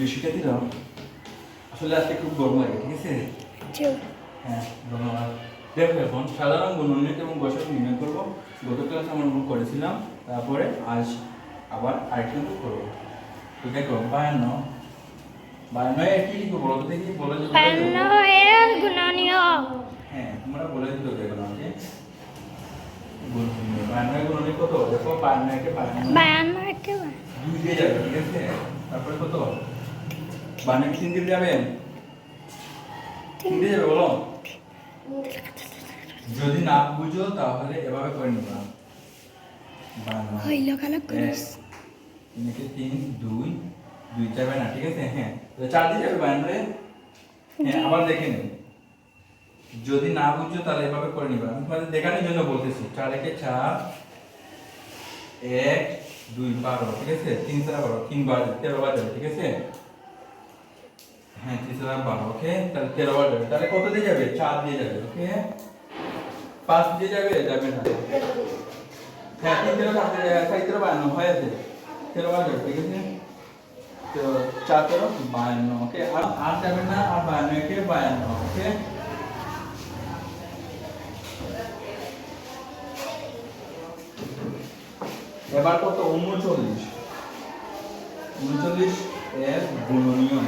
প্রিয় শিক্ষার্থীরা আসলে আজকে খুব গরম লাগে ঠিক আছে? হ্যাঁ ধন্যবাদ। দেখো এখন সাধারণ এবং নির্ণয় করব। গত ক্লাসে আমরা করেছিলাম তারপরে আজ আবার আরেকটা করব। তো দেখো বায়ান্ন। বায়ান্ন কি লিখব বলো তো দেখি বলে যে বায়ান্ন এর গুণনীয় হ্যাঁ তোমরা বলে দিতে দেখো বায়ান্ন এর গুণনীয়ক কত? দেখো বায়ান্ন। একে বায়ান্ন দুই দিয়ে যাবে ঠিক আছে? তারপরে কত? কি তিন দিয়ে যাবে তিন দিয়ে যাবে বলো? যদি না বুঝো তাহলে এভাবে করে নিবা। হইল তিনকে তিন দুই দুই না ঠিক আছে? হ্যাঁ। তো চার দিয়ে যাবে হ্যাঁ আবার দেখে নিন যদি না বুঝছ তাহলে এভাবে করে নিবা। আমি তোমাদের দেখানোর জন্য বলতেছি। চার একে চার এক দুই বারো ঠিক আছে? তিন চার বারো তিন বার তেরো বার যাবে ঠিক আছে? হ্যাঁ তিন চার বারো ওকে তাহলে তেরো বার যাবে তাহলে কত দিয়ে যাবে? চার দিয়ে যাবে ওকে পাঁচ দিয়ে যাবে যাবে না হ্যাঁ তিন তেরো চার তেরো চার তেরো বায়ান্ন হয়েছে তেরো বার যাবে ঠিক আছে? তো চার, তেরো, বায়ান্ন ওকে আর আট যাবে না, আর বায়ান্ন, একে বায়ান্ন ওকে এবার কত? উনচল্লিশ। উনচল্লিশ এর গুণনীয়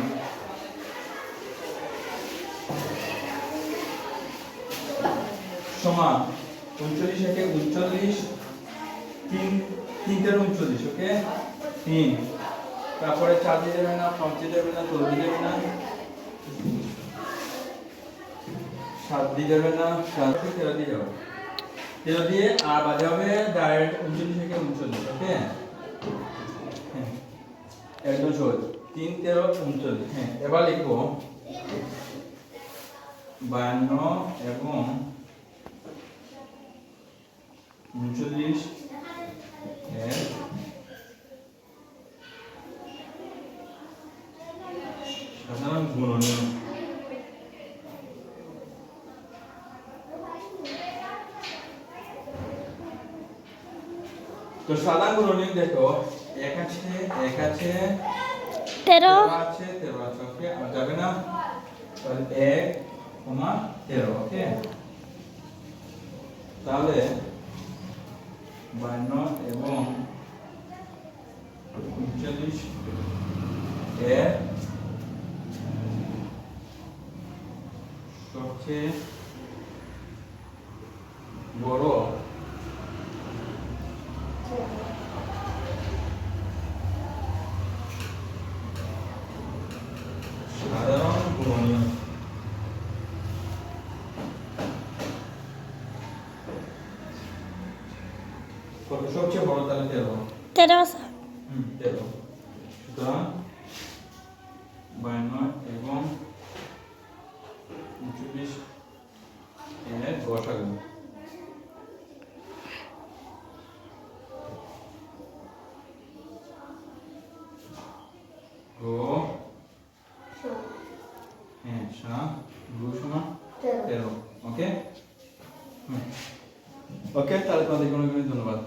সমান উনচল্লিশ একে উনচল্লিশ, তিন তিন তেরো উনচল্লিশ, ওকে? তিন। তারপরে চার দিয়ে যাবে না, পাঁচ দিয়ে যাবে না দিয়ে যাবে না, সাত দিয়ে যাবে না সাত দিয়ে তেরো দিয়ে যাবে তেরো দিয়ে আর বাজে হবে ডাইরেক্ট উনচল্লিশ থেকে উনচল্লিশ, ওকে? হ্যাঁ। একদম সহজ তিন, তেরো, উনচল্লিশ হ্যাঁ। এবার লিখব বায়ান্ন এবং উনচল্লিশ সাধারণ তো সাধারণ গুণনীয় দেখো এক আছে এক আছে তেরো। তেরো আছে তেরো আছে ওকে আর যাবে না? তাহলে এক কমা তেরো ওকে? তাহলে বায়ান্ন এবং উনচল্লিশ এ সবচেয়ে বড় কত সবচেয়ে বড় তাহলে তেরো তেরো হুম তেরো সুতরাং বায়ান্ন এবং উনচল্লিশ এর বসাগু গো হ্যাঁ সা গো সমান তেরো ওকে ওকে তাহলে তোমাদের কোনো ধন্যবাদ